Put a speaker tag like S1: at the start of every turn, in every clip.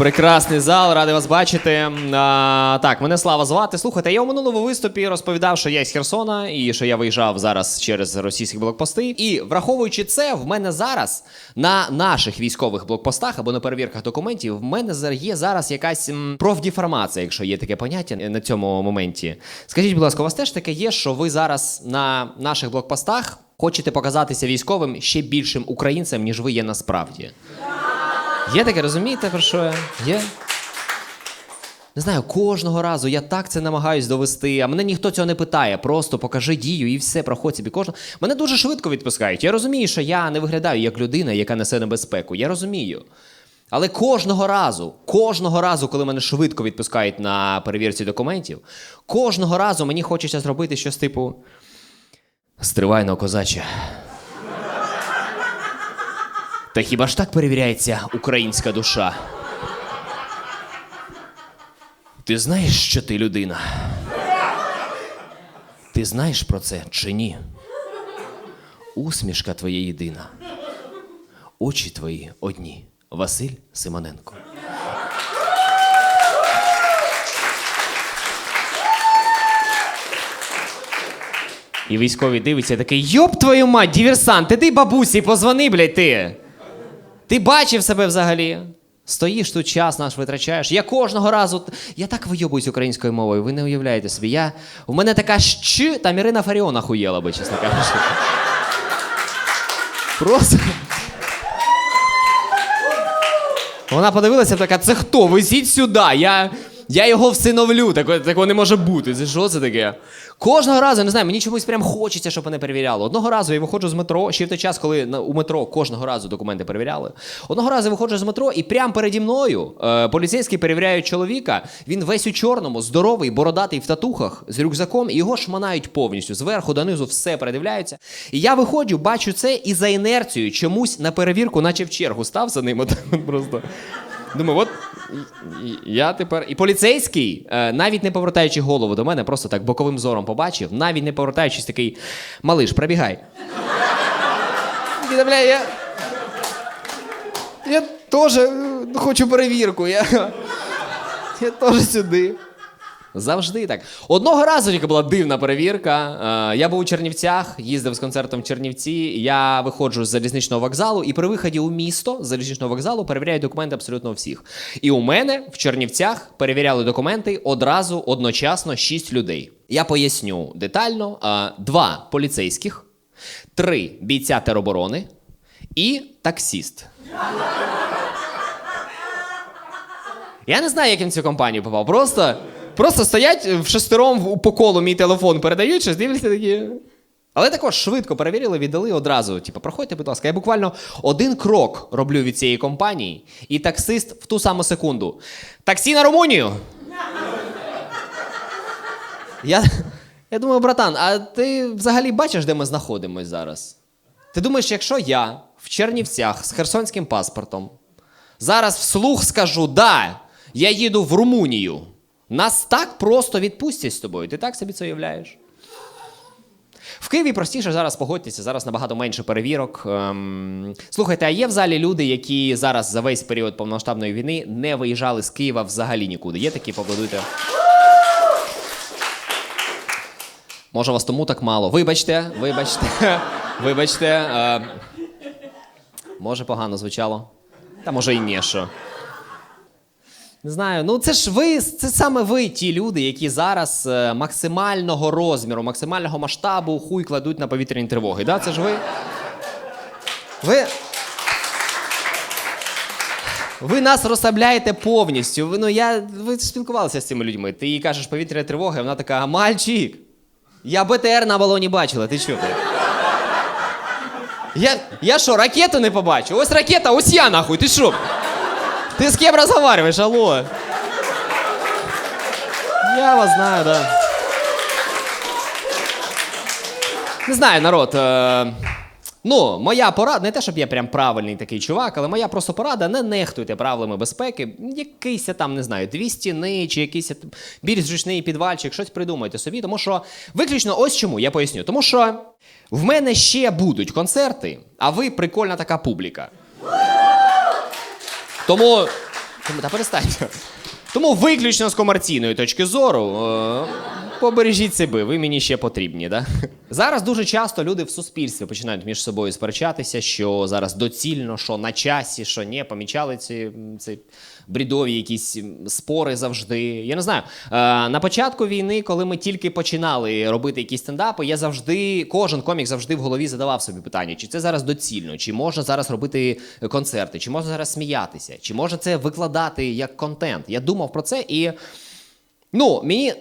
S1: Прекрасний зал, радий вас бачити. А, так, мене слава звати. Слухайте, я у минулому виступі розповідав, що я з Херсона і що я виїжджав зараз через російські блокпости. І враховуючи це, в мене зараз на наших військових блокпостах або на перевірках документів, в мене є зараз якась м, профдіформація, якщо є таке поняття е, на цьому моменті. Скажіть, будь ласка, у вас теж таке є, що ви зараз на наших блокпостах хочете показатися військовим ще більшим українцем, ніж ви є насправді? Є таке, розумієте, про що я? Є? Не знаю, кожного разу я так це намагаюсь довести, а мене ніхто цього не питає. Просто покажи дію і все, проходь собі кожного. Мене дуже швидко відпускають. Я розумію, що я не виглядаю як людина, яка несе небезпеку. Я розумію. Але кожного разу, кожного разу, коли мене швидко відпускають на перевірці документів, кожного разу мені хочеться зробити щось типу. Стривайно, козаче. Та хіба ж так перевіряється українська душа? Ти знаєш, що ти людина? Ти знаєш про це чи ні? Усмішка твоя єдина. Очі твої одні. Василь Симоненко. І військовий дивиться такий: Йоп твою мать, диверсант, іди бабусі, позвони, блядь, ти. Ти бачив себе взагалі? Стоїш тут час наш витрачаєш. Я кожного разу. Я так вийобуюсь українською мовою, ви не уявляєте собі. Я... У мене така щ, там Ірина Фаріон охуєла би, чесно кажучи. Просто. Вона подивилася така, це хто? Везіть сюди. Я, я його всиновлю. Такого, такого не може бути. Це що це таке? Кожного разу, не знаю, мені чомусь прям хочеться, щоб мене перевіряли. Одного разу я виходжу з метро, ще в той час, коли у метро кожного разу документи перевіряли. Одного разу я виходжу з метро, і прямо переді мною е, поліцейські перевіряють чоловіка. Він весь у чорному, здоровий, бородатий в татухах з рюкзаком, і його шманають повністю. Зверху донизу все передивляються. І я виходжу, бачу це, і за інерцією чомусь на перевірку, наче в чергу став за ним. Просто. Думаю, от я тепер. І поліцейський, е, навіть не повертаючи голову до мене, просто так боковим зором побачив, навіть не повертаючись, такий малиш, пробігай. І, я. Я теж е, хочу перевірку. Я, я теж сюди. Завжди так. Одного разу тільки була дивна перевірка. Е, Я був у Чернівцях, їздив з концертом в Чернівці. Я виходжу з залізничного вокзалу, і при виході у місто з залізничного вокзалу перевіряють документи абсолютно всіх. І у мене в Чернівцях перевіряли документи одразу одночасно шість людей. Я поясню детально: Е, два поліцейських, три бійця тероборони і таксіст. Я не знаю, як він в цю компанію попав. Просто, просто стоять в шестером по колу мій телефон передають, щось дивляться такі. Але також швидко перевірили, віддали одразу. Типу, проходьте, будь ласка. Я буквально один крок роблю від цієї компанії, і таксист в ту саму секунду. Таксі на Румунію. Я, я думаю, братан, а ти взагалі бачиш, де ми знаходимось зараз? Ти думаєш, якщо я в Чернівцях з херсонським паспортом зараз вслух скажу, да, я їду в Румунію, нас так просто відпустять з тобою. Ти так собі це уявляєш? В Києві простіше зараз погодьтеся, зараз набагато менше перевірок. Ем... Слухайте, а є в залі люди, які зараз за весь період повномасштабної війни не виїжджали з Києва взагалі нікуди. Є такі, поаплодуйте. Може, вас тому так мало. Вибачте, вибачте, вибачте. Е... Може, погано звучало. Та може і ні, що. Не знаю, ну це ж ви, це саме ви, ті люди, які зараз е, максимального розміру, максимального масштабу хуй кладуть на повітряні тривоги. Да? Це ж ви. Ви. Ви нас розслабляєте повністю. Ви, ну, я, ви спілкувалися з цими людьми. Ти їй кажеш повітряна тривога, і вона така, мальчик, я БТР на балоні бачила, ти що? Я, я ракету не побачу? Ось ракета, ось я нахуй, ти що? Ты с кем разговариваешь, алло? Я вас знаю, да. Не знаю, народ. Е, ну, моя порада, не те, щоб я прям правильний такий чувак, але моя просто порада, не нехтуйте правилами безпеки. Якийсь там, не знаю, дві стіни чи якийсь більш зручний підвальчик, щось придумайте собі. Тому що виключно ось чому, я поясню. Тому що в мене ще будуть концерти, а ви прикольна така публіка. Тому та перестаньте. Тому виключно з комерційної точки зору. Е, побережіть себе, ви мені ще потрібні. Да? Зараз дуже часто люди в суспільстві починають між собою сперечатися, що зараз доцільно, що на часі, що ні, помічали ці, ці брідові якісь спори завжди. Я не знаю. Е, на початку війни, коли ми тільки починали робити якісь стендапи, я завжди, кожен комік завжди в голові задавав собі питання, чи це зараз доцільно, чи можна зараз робити концерти, чи можна зараз сміятися, чи можна це викладати як контент. Я думав про це і. Ну, мені.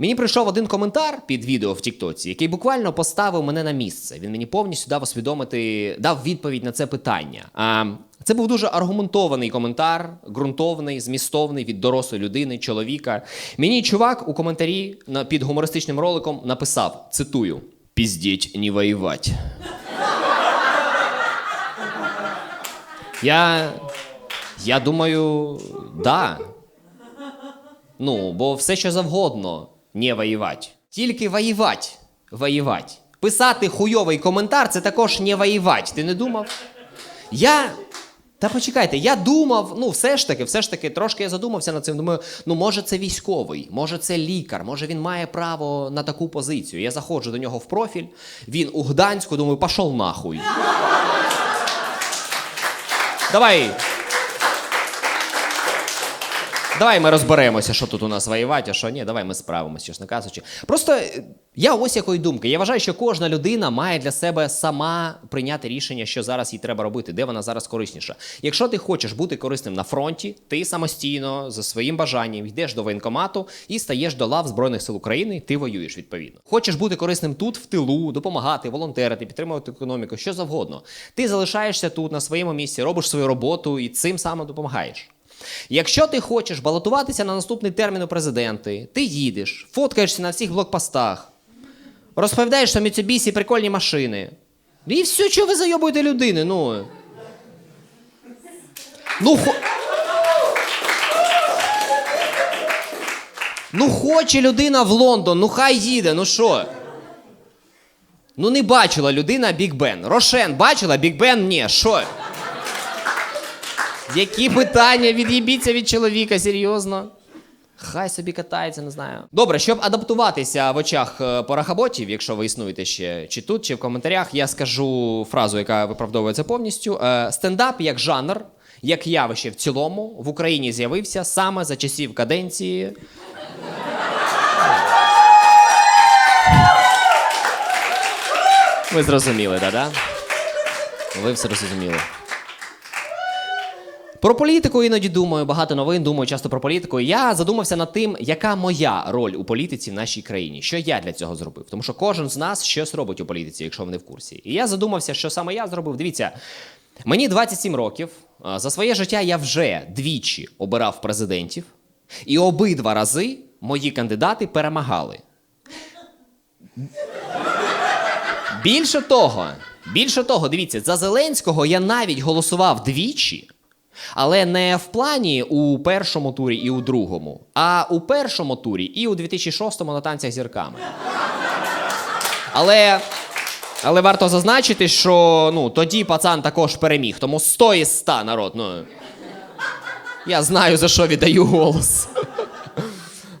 S1: Мені прийшов один коментар під відео в Тіктоці, який буквально поставив мене на місце. Він мені повністю дав усвідомити, дав відповідь на це питання. А, це був дуже аргументований коментар, ґрунтовний, змістовний від дорослої людини, чоловіка. Мені чувак у коментарі під гумористичним роликом написав: цитую: Піздіть, не воювать. Я. Я думаю, да. Ну, бо все що завгодно не воювати. Тільки воювати. Воювати. Писати хуйовий коментар це також не воювати. Ти не думав? Я. Та почекайте, я думав, ну все ж таки, все ж таки, трошки я задумався над цим. Думаю, ну може це військовий, може це лікар, може він має право на таку позицію. Я заходжу до нього в профіль, він у Гданську, думаю, пішов нахуй. Давай. Давай ми розберемося, що тут у нас воювати, а що ні, давай ми справимося, чесно кажучи. Просто е, я ось якої думки. Я вважаю, що кожна людина має для себе сама прийняти рішення, що зараз їй треба робити, де вона зараз корисніша. Якщо ти хочеш бути корисним на фронті, ти самостійно за своїм бажанням йдеш до воєнкомату і стаєш до лав Збройних сил України, ти воюєш відповідно. Хочеш бути корисним тут, в тилу, допомагати, волонтерити, підтримувати економіку, що завгодно. Ти залишаєшся тут на своєму місці, робиш свою роботу і цим саме допомагаєш. Якщо ти хочеш балотуватися на наступний термін у президенти, ти їдеш, фоткаєшся на всіх блокпостах, розповідаєш, що Mitsubishi прикольні машини. І все, що ви зайобуєте людини, ну. Ну, хо... ну хоче людина в Лондон, ну хай їде, ну що? Ну не бачила людина Біг Бен. Рошен бачила Біг Бен? Ні, що? Які питання? Від'їбіться від чоловіка, серйозно. Хай собі катається, не знаю. Добре, щоб адаптуватися в очах е, порахаботів, якщо ви існуєте ще чи тут, чи в коментарях, я скажу фразу, яка виправдовує це повністю. Е, Стендап як жанр, як явище в цілому, в Україні з'явився саме за часів каденції. Ви зрозуміли, да-да? Ви все зрозуміли. Про політику іноді думаю, багато новин думаю часто про політику. Я задумався над тим, яка моя роль у політиці в нашій країні, що я для цього зробив. Тому що кожен з нас щось робить у політиці, якщо ви не в курсі. І я задумався, що саме я зробив. Дивіться, мені 27 років. За своє життя я вже двічі обирав президентів, і обидва рази мої кандидати перемагали. Більше того, більше того, дивіться, за Зеленського я навіть голосував двічі. Але не в плані у першому турі і у другому, а у першому турі і у 2006-му на танцях зірками. Але, але варто зазначити, що ну, тоді пацан також переміг, тому 100 із 100 народ. Ну, я знаю, за що віддаю голос.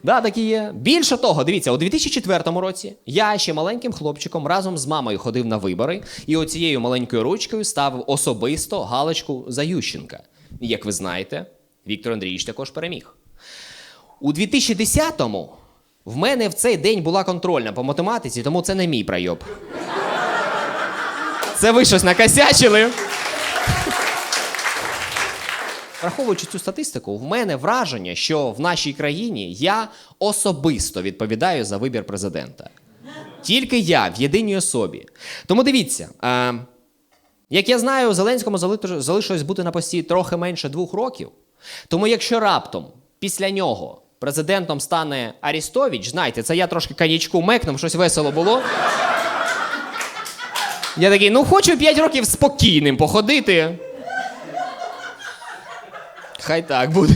S1: Да, так і є. Більше того, дивіться, у 2004 році я ще маленьким хлопчиком разом з мамою ходив на вибори і оцією маленькою ручкою ставив особисто галочку за Ющенка. Як ви знаєте, Віктор Андрійович також переміг. У 2010-му в мене в цей день була контрольна по математиці, тому це не мій пройоб. Це ви щось накосячили. Враховуючи цю статистику, в мене враження, що в нашій країні я особисто відповідаю за вибір президента. Тільки я в єдиній особі. Тому дивіться, е, як я знаю, Зеленському залишилось бути на пості трохи менше двох років. Тому якщо раптом після нього президентом стане Арістович, знаєте, це я трошки коньячку мекнув, щось весело було. Я такий, ну хочу 5 років спокійним походити. Хай так буде.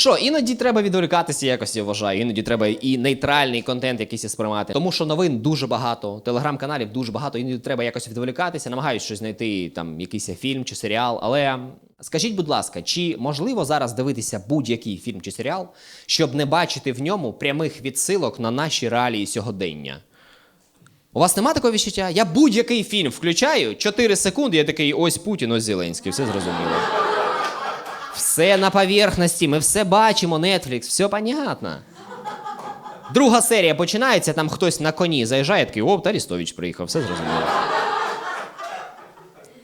S1: Що, іноді треба відволікатися якось, я вважаю. Іноді треба і нейтральний контент якийсь сприймати. Тому що новин дуже багато, телеграм-каналів дуже багато, іноді треба якось відволікатися, намагаюсь щось знайти, там якийсь фільм чи серіал. Але скажіть, будь ласка, чи можливо зараз дивитися будь-який фільм чи серіал, щоб не бачити в ньому прямих відсилок на наші реалії сьогодення? У вас нема такого відчуття? Я будь-який фільм включаю, 4 секунди, я такий, ось Путін, ось Зеленський, все зрозуміло. Все на поверхності, ми все бачимо, Netflix, все понятно. Друга серія починається, там хтось на коні заїжджає, такий, о, Тарістович приїхав, все зрозуміло.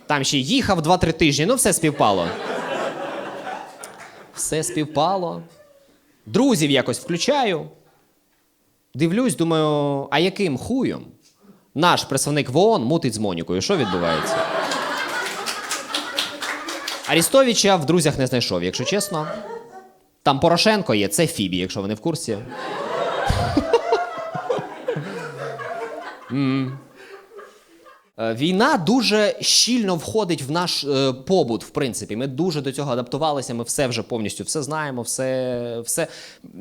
S1: Там ще їхав 2-3 тижні, ну все співпало. Все співпало. Друзів якось включаю. Дивлюсь, думаю, а яким хуєм наш представник в ООН мутить з Монікою? Що відбувається? Арістовича в друзях не знайшов, якщо чесно. Там Порошенко є, це Фібі, якщо ви не в курсі. Е, Війна дуже щільно входить в наш е, побут, в принципі. Ми дуже до цього адаптувалися, ми все вже повністю все знаємо, все, все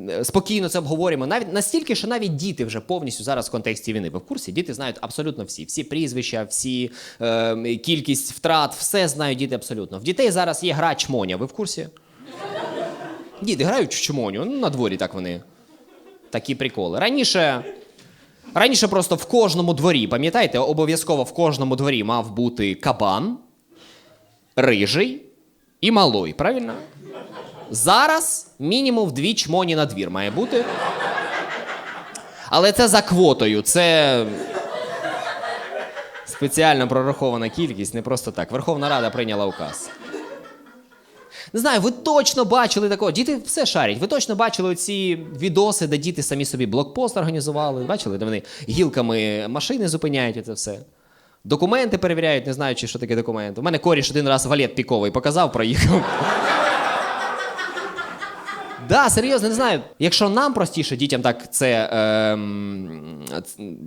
S1: е, спокійно це обговорюємо. Навіть настільки, що навіть діти вже повністю зараз в контексті війни. Ви в курсі? Діти знають абсолютно всі. Всі прізвища, всі е, кількість втрат, все знають діти абсолютно. В дітей зараз є гра чмоня. Ви в курсі? Діти грають в чмоню. Ну, на дворі так вони. Такі приколи. Раніше. Раніше просто в кожному дворі, пам'ятаєте, обов'язково в кожному дворі мав бути кабан, рижий і малой, правильно? Зараз мінімум дві чмоні на двір має бути. Але це за квотою, це спеціально прорахована кількість, не просто так. Верховна Рада прийняла указ. Не знаю, ви точно бачили такого. Діти все шарять. Ви точно бачили ці відоси, де діти самі собі блокпост організували. Бачили, де вони гілками машини зупиняють це все. Документи перевіряють, не знаючи, що таке документ. У мене коріш один раз валет піковий показав, проїхав. Да, серйозно, не знаю. Якщо нам простіше дітям так це, ем,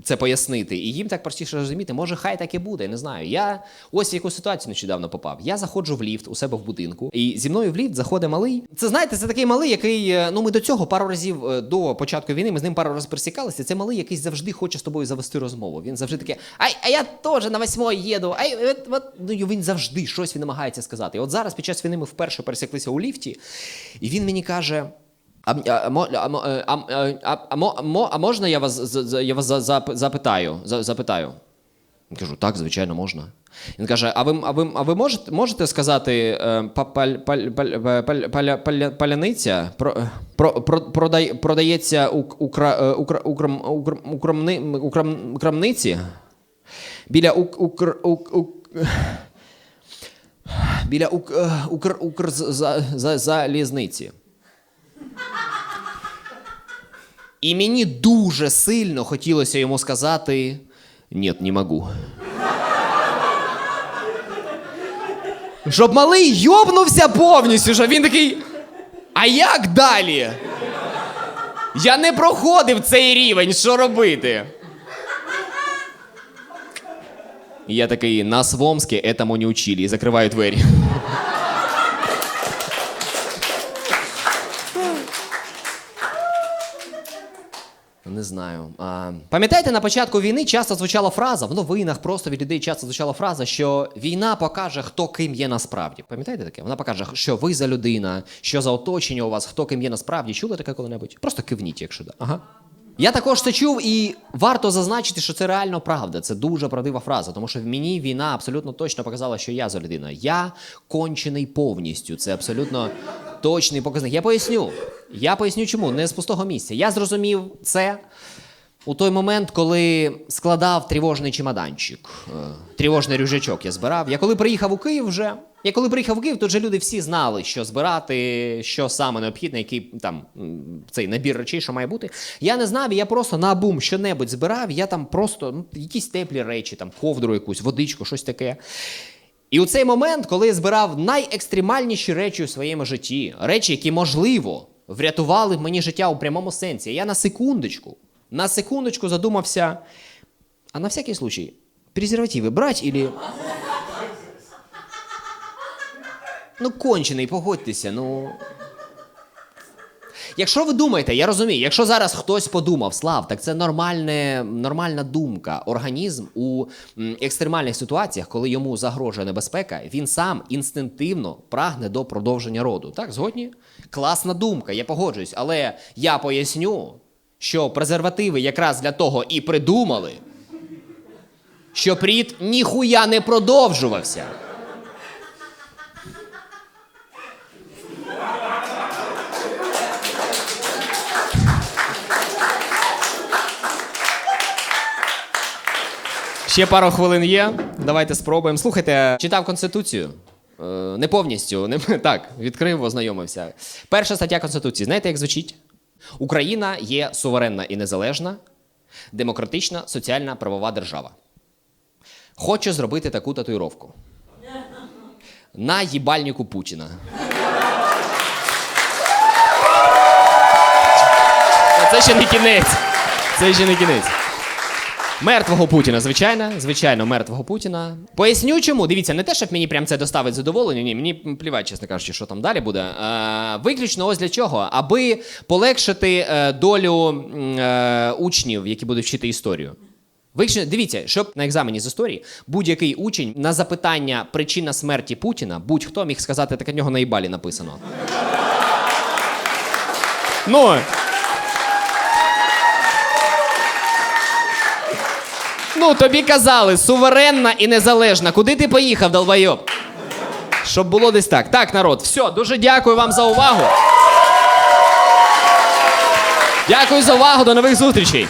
S1: це пояснити, і їм так простіше розуміти, може, хай так і буде. Не знаю. Я ось в яку ситуацію нещодавно попав. Я заходжу в ліфт у себе в будинку, і зі мною в ліфт заходить малий. Це знаєте, це такий малий, який. е, Ну, ми до цього пару разів е, до початку війни ми з ним пару разів пересікалися. Це малий, який завжди хоче з тобою завести розмову. Він завжди таке, ай, а я теж на восьмой їду. Ай, от, от. Ну, він завжди щось він намагається сказати. От зараз під час війни ми вперше пересіклися у ліфті, і він мені каже. А, а, а, е, а, е, а, а, мо- мо- а можна я вас, я вас за- зап- запитаю? За- запитаю? Кажу, так, звичайно, можна. Він каже: А ви, а ви, а ви можете, можете сказати е, паляниця продається у, у, кра, е, у, кра- у, крам, у, крам, у, крамни, у, крам, у крамниці біля біля ук, е, укр, укр, за, за, залізниці. І мені дуже сильно хотілося йому сказати: ні, не можу. Щоб малий йобнувся повністю, щоб він такий. А як далі? Я не проходив цей рівень, що робити? Я такий, нас в Омске этому не учили, і закриваю двері. Не знаю. А, пам'ятаєте, на початку війни часто звучала фраза, в новинах просто від людей часто звучала фраза, що війна покаже, хто ким є насправді. Пам'ятаєте таке? Вона покаже, що ви за людина, що за оточення у вас, хто ким є насправді. Чули таке коли-небудь? Просто кивніть, якщо да. Ага. Я також це чув, і варто зазначити, що це реально правда. Це дуже правдива фраза, тому що в мені війна абсолютно точно показала, що я за людина. Я кончений повністю. Це абсолютно точний показник. Я поясню. Я поясню, чому не з пустого місця. Я зрозумів це у той момент, коли складав тривожний чемоданчик, е, тривожний рюкзачок я збирав. Я коли приїхав у Київ вже. Я коли приїхав у Київ, тут же люди всі знали, що збирати, що саме необхідне, який там цей набір речей, що має бути. Я не знав, я просто на бум що-небудь збирав. Я там просто ну, якісь теплі речі, там ковдру якусь, водичку, щось таке. І у цей момент, коли я збирав найекстремальніші речі у своєму житті, речі, які, можливо, врятували мені життя у прямому сенсі, я на секундочку, на секундочку задумався, а на всякий случай, презервативи брать или... Ну, кончений, погодьтеся, ну. Якщо ви думаєте, я розумію, якщо зараз хтось подумав, Слав, так це нормальне, нормальна думка. Організм у екстремальних ситуаціях, коли йому загрожує небезпека, він сам інстинктивно прагне до продовження роду. Так, згодні? Класна думка, я погоджуюсь. Але я поясню, що презервативи якраз для того і придумали, щоб рід ніхуя не продовжувався. Ще пару хвилин є. Давайте спробуємо. Слухайте, читав Конституцію. Е, Не повністю. Не, так, відкрив, ознайомився. Перша стаття Конституції. Знаєте, як звучить? Україна є суверенна і незалежна, демократична, соціальна правова держава. Хочу зробити таку татуїровку. На їбальнику Путіна. Це ще не кінець. Це ще не кінець. Мертвого Путіна, звичайно, звичайно, мертвого Путіна. Поясню чому. Дивіться, не те, щоб мені прям це доставить задоволення. Ні, мені плівать, чесно кажучи, що там далі буде. Е, виключно ось для чого? Аби полегшити е, долю е, учнів, які будуть вчити історію. Виключно, дивіться, щоб на екзамені з історії будь-який учень на запитання причина смерті Путіна будь-хто міг сказати, так у нього на їбалі написано. Ну. Ну, тобі казали, суверенна і незалежна. Куди ти поїхав, долбойоб? Щоб було десь так. Так, народ, все, дуже дякую вам за увагу. Дякую за увагу, до нових зустрічей.